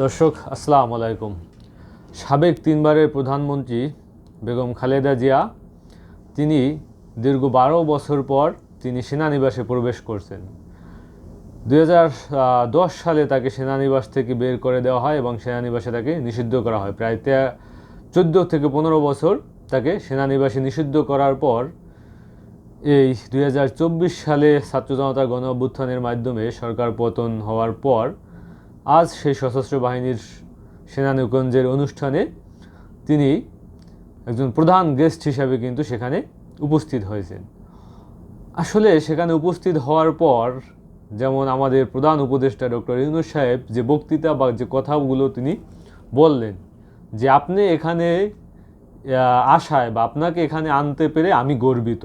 দর্শক, আসসালামু আলাইকুম। সাবেক তিনবারের প্রধানমন্ত্রী বেগম খালেদা জিয়া, তিনি দীর্ঘ বারো বছর পর তিনি সেনানিবাসে প্রবেশ করছেন। দুই সালে তাকে সেনানিবাস থেকে বের করে দেওয়া হয় এবং সেনানিবাসে তাকে নিষিদ্ধ করা হয়। প্রায় চোদ্দ থেকে পনেরো বছর তাকে সেনানিবাসে নিষিদ্ধ করার পর এই দুই হাজার চব্বিশ সালে ছাত্র জনতা গণ অভ্যুত্থানের মাধ্যমে সরকার পতন হওয়ার পর আজ সেই সশস্ত্র বাহিনীর সেনানিকুঞ্জের অনুষ্ঠানে তিনি একজন প্রধান গেস্ট হিসাবে কিন্তু সেখানে উপস্থিত হয়েছেন। আসলে সেখানে উপস্থিত হওয়ার পর যেমন আমাদের প্রধান উপদেষ্টা ডক্টর ইউনুস সাহেব যে বক্তৃতা বা যে কথাগুলো তিনি বললেন যে আপনি এখানে আসায় বা আপনাকে এখানে আনতে পেরে আমি গর্বিত।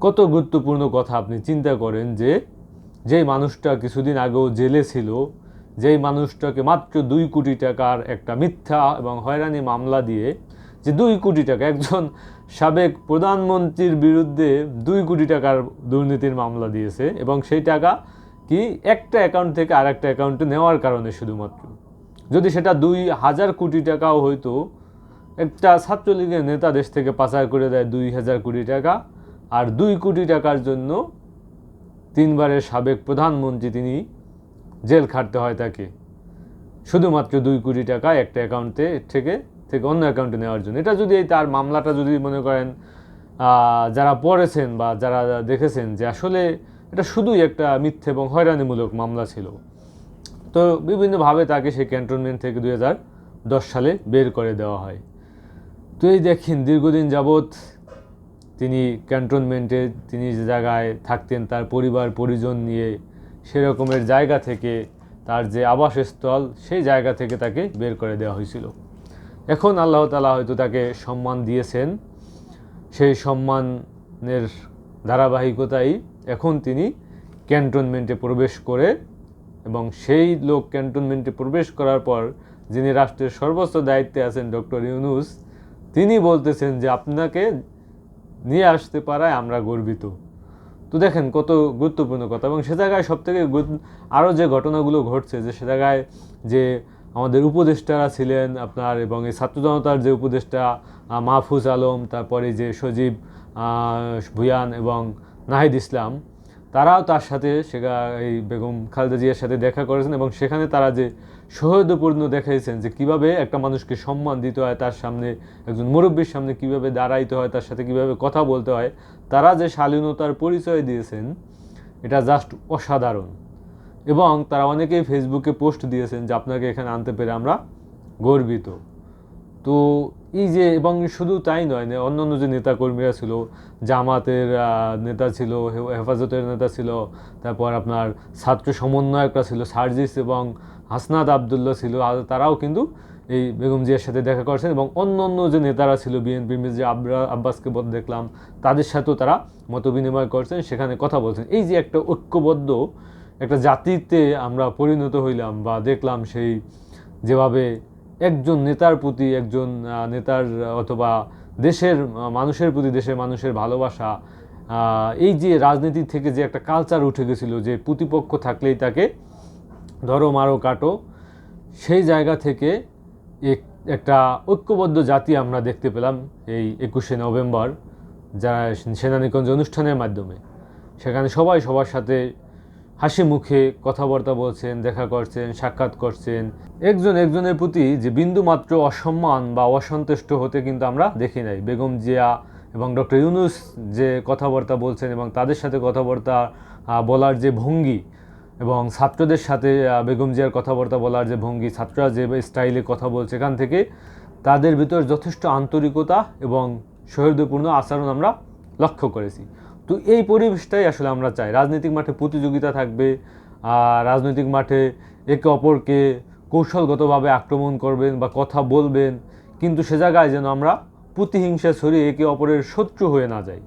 কত গুরুত্বপূর্ণ কথা আপনি চিন্তা করেন যে যেই মানুষটা কিছুদিন আগেও জেলে ছিল, যেই মানুষটাকে মাত্র দুই কোটি টাকার একটা মিথ্যা এবং হয়রানি মামলা দিয়ে, যে দুই কোটি টাকা, একজন সাবেক প্রধানমন্ত্রীর বিরুদ্ধে দুই কোটি টাকার দুর্নীতির মামলা দিয়েছে এবং সেই টাকা কি একটা অ্যাকাউন্ট থেকে আর একটা অ্যাকাউন্টে নেওয়ার কারণে শুধুমাত্র। যদি সেটা দুই হাজার কোটি টাকাও হয়তো, একটা ছাত্রলীগের নেতা দেশ থেকে পাচার করে দেয় দুই হাজার কোটি টাকা, আর দুই কোটি টাকার জন্য তিনবারের সাবেক প্রধানমন্ত্রী তিনি জেল খাটতে হয় তাকে। শুধুমাত্র দুই কোটি টাকা একটা অ্যাকাউন্টে থেকে থেকে অন্য অ্যাকাউন্টে নেওয়ার জন্য। এটা যদি তার মামলাটা যদি মনে করেন যারা পড়েছেন বা যারা দেখেছেন যে আসলে এটা শুধুই একটা মিথ্যে এবং হয়রানিমূলক মামলা ছিল। তো বিভিন্নভাবে তাকে সেই ক্যান্টনমেন্ট থেকে দুই সালে বের করে দেওয়া হয়। তো এই দেখেন, দীর্ঘদিন যাবৎ তিনি ক্যান্টনমেন্টে, তিনি যে জায়গায় থাকতেন, তার পরিবার, পরিজন নিয়ে সেরকমের জায়গা থেকে তার যে আবাসস্থল, সেই জায়গা থেকে তাকে বের করে দেওয়া হয়েছিল। এখন আল্লাহ তালা হয়তো তাকে সম্মান দিয়েছেন। সেই সম্মানের ধারাবাহিকতাই এখন তিনি ক্যান্টনমেন্টে প্রবেশ করে এবং সেই লোক ক্যান্টনমেন্টে প্রবেশ করার পর যিনি রাষ্ট্রের সর্বোচ্চ দায়িত্বে আছেন ডক্টর ইউনুস, তিনি বলতেছেন যে আপনাকে নিয়ে আসতে পারায় আমরা গর্বিত। তো দেখেন কত গুরুত্বপূর্ণ কথা এবং সে জায়গায় সব থেকে আরও যে ঘটনাগুলো ঘটছে যে সে জায়গায় যে আমাদের উপদেষ্টারা ছিলেন আপনার এবং এই ছাত্র জনতার যে উপদেষ্টা মাহফুজ আলম, তারপরে যে সজীব ভুয়ান এবং নাহিদ ইসলাম, তারাও তার সাথে সেগা, এই বেগম খালেদা জিয়ার সাথে দেখা করেছেন এবং সেখানে তারা যে সৌহার্দ্যপূর্ণ দেখাইছেন যে কীভাবে একটা মানুষকে সম্মান দিতে হয়, তার সামনে একজন মুরব্বীর সামনে কীভাবে দাঁড়াইতে হয়, তার সাথে কীভাবে কথা বলতে হয়, তারা যে শালীনতার পরিচয় দিয়েছেন, এটা জাস্ট অসাধারণ। এবং তারা অনেকেই ফেসবুকে পোস্ট দিয়েছেন যে আপনাকে এখানে আনতে পেরে আমরা গর্বিত। তো এই যে, এবং শুধু তাই নয়, নে- অন্যান্য যে নেতাকর্মীরা ছিল, জামাতের নেতা ছিল হেফাজতের নেতা ছিল, তারপর আপনার ছাত্র সমন্বয়করা ছিল, সার্জিস এবং হাসনাত আবদুল্লাহ ছিল তারাও কিন্তু এই বেগম জিয়ার সাথে দেখা করেছেন এবং অন্য অন্য যে নেতারা ছিল, বিএনপির যে আব্রা, আব্বাসকে বল দেখলাম, তাদের সাথেও তারা মত বিনিময় করছেন, সেখানে কথা বলছেন। এই যে একটা ঐক্যবদ্ধ একটা জাতিতে আমরা পরিণত হইলাম বা দেখলাম সেই যেভাবে একজন নেতার প্রতি, একজন নেতার, অথবা দেশের মানুষের প্রতি, দেশের মানুষের ভালোবাসা এই যে রাজনীতি থেকে যে একটা কালচার উঠে গেছিল, যে প্রতিপক্ষ থাকলেই তাকে ধরো, মারো, কাটো, সেই জায়গা থেকে এক- একটা ঐক্যবদ্ধ জাতি আমরা দেখতে পেলাম এই একুশে নভেম্বর, যারা সেনানিগঞ্জ অনুষ্ঠানের মাধ্যমে। সেখানে সবাই সবার সাথে হাসি মুখে কথাবার্তা বলছেন, দেখা করছেন, সাক্ষাৎ করছেন। একজন একজনের প্রতি যে বিন্দু মাত্র অসম্মান বা অসন্তুষ্ট হতে কিন্তু আমরা দেখি নাই। বেগম জিয়া এবং ডক্টর ইউনুস যে কথাবার্তা বলছেন এবং তাদের সাথে কথাবার্তা বলার যে ভঙ্গি এবং ছাত্রদের সাথে বেগম জিয়ার কথাবার্তা বলার যে ভঙ্গি, ছাত্ররা যে স্টাইলে কথা বলছে এখান থেকে, তাদের ভিতর যথেষ্ট আন্তরিকতা এবং সৌহার্দ্যপূর্ণ আচরণ আমরা লক্ষ্য করেছি। তো এই পরিবেশটাই আসলে আমরা চাই। রাজনৈতিক মাঠে প্রতিযোগিতা থাকবে, আর রাজনৈতিক মাঠে একে অপরকে কৌশলগতভাবে আক্রমণ করবেন বা কথা বলবেন, কিন্তু সে জায়গায় যেন আমরা প্রতিহিংসা ছড়িয়ে একে অপরের শত্রু হয়ে না যাই।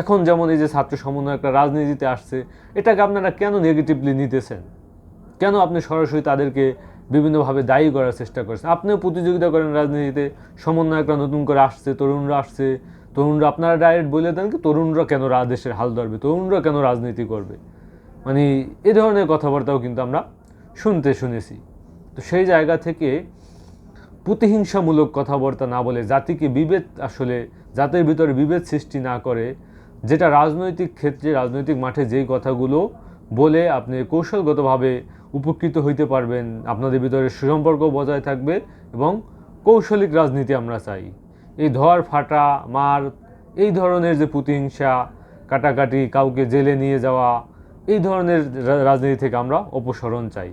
এখন যেমন এই যে ছাত্র সমন্বয় একটা রাজনীতিতে আসছে, এটাকে আপনারা কেন নেগেটিভলি নিতেছেন? কেন আপনি সরাসরি তাদেরকে বিভিন্নভাবে দায়ী করার চেষ্টা করছেন? আপনিও প্রতিযোগিতা করেন রাজনীতিতে, সমন্বয়করা নতুন করে আসছে, তরুণরা আসছে তরুণরা, আপনারা ডাইরেক্ট বলে দেন কি, তরুণরা কেন দেশের হাল ধরবে, তরুণরা কেন রাজনীতি করবে? মানে এ ধরনের কথাবার্তাও কিন্তু আমরা শুনতে শুনেছি। তো সেই জায়গা থেকে প্রতিহিংসামূলক কথাবার্তা না বলে জাতিকে বিভেদ আসলে, জাতির ভিতরে বিভেদ সৃষ্টি না করে, যেটা রাজনৈতিক ক্ষেত্রে, রাজনৈতিক মাঠে যেই কথাগুলো বলে আপনি কৌশলগতভাবে উপকৃত হইতে পারবেন, আপনাদের ভিতরে সুসম্পর্ক বজায় থাকবে এবং কৌশলিক রাজনীতি আমরা চাই। এই ধর ফাটা, মার, এই ধরনের যে প্রতিহিংসা, কাটাকাটি, কাউকে জেলে নিয়ে যাওয়া, এই ধরনের রাজনীতি থেকে আমরা অপসরণ চাই।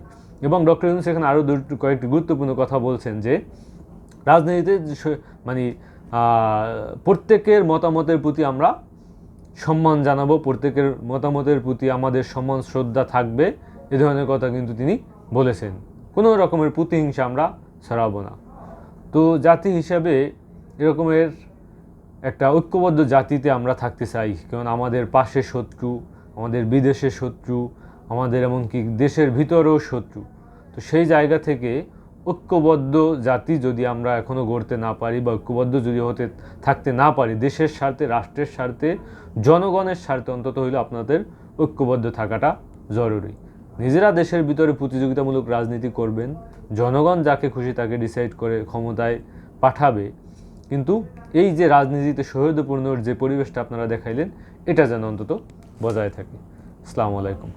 এবং ডক্টর ইউনুস এখানে আরও দুটো কয়েকটি গুরুত্বপূর্ণ কথা বলছেন যে, রাজনীতিতে মানে প্রত্যেকের মতামতের প্রতি আমরা সম্মান জানাব, প্রত্যেকের মতামতের প্রতি আমাদের সম্মান, শ্রদ্ধা থাকবে, এ ধরনের কথা কিন্তু তিনি বলেছেন। কোনো রকমের প্রতিহিংসা আমরা ছড়াবো না। তো জাতি হিসাবে এরকমের একটা ঐক্যবদ্ধ জাতিতে আমরা থাকতে চাই। কারণ আমাদের পাশে শত্রু, আমাদের বিদেশে শত্রু, আমাদের এমনকি দেশের ভিতরেও শত্রু। তো সেই জায়গা থেকে ঐক্যবদ্ধ জাতি যদি আমরা এখনও গড়তে না পারি বা ঐক্যবদ্ধ যদি হতে থাকতে না পারি, দেশের স্বার্থে, রাষ্ট্রের স্বার্থে, জনগণের স্বার্থে অন্তত হইলে আপনাদের ঐক্যবদ্ধ থাকাটা জরুরি। নিজেরা দেশের ভিতরে প্রতিযোগিতামূলক রাজনীতি করবেন, জনগণ যাকে খুশি তাকে ডিসাইড করে ক্ষমতায় পাঠাবে কিন্তু এই যে রাজনীতিতে সৌহার্দ্যপূর্ণ যে পরিবেশটা আপনারা দেখাইলেন, এটা যেন অন্তত বজায় থাকে। আসসালামু আলাইকুম।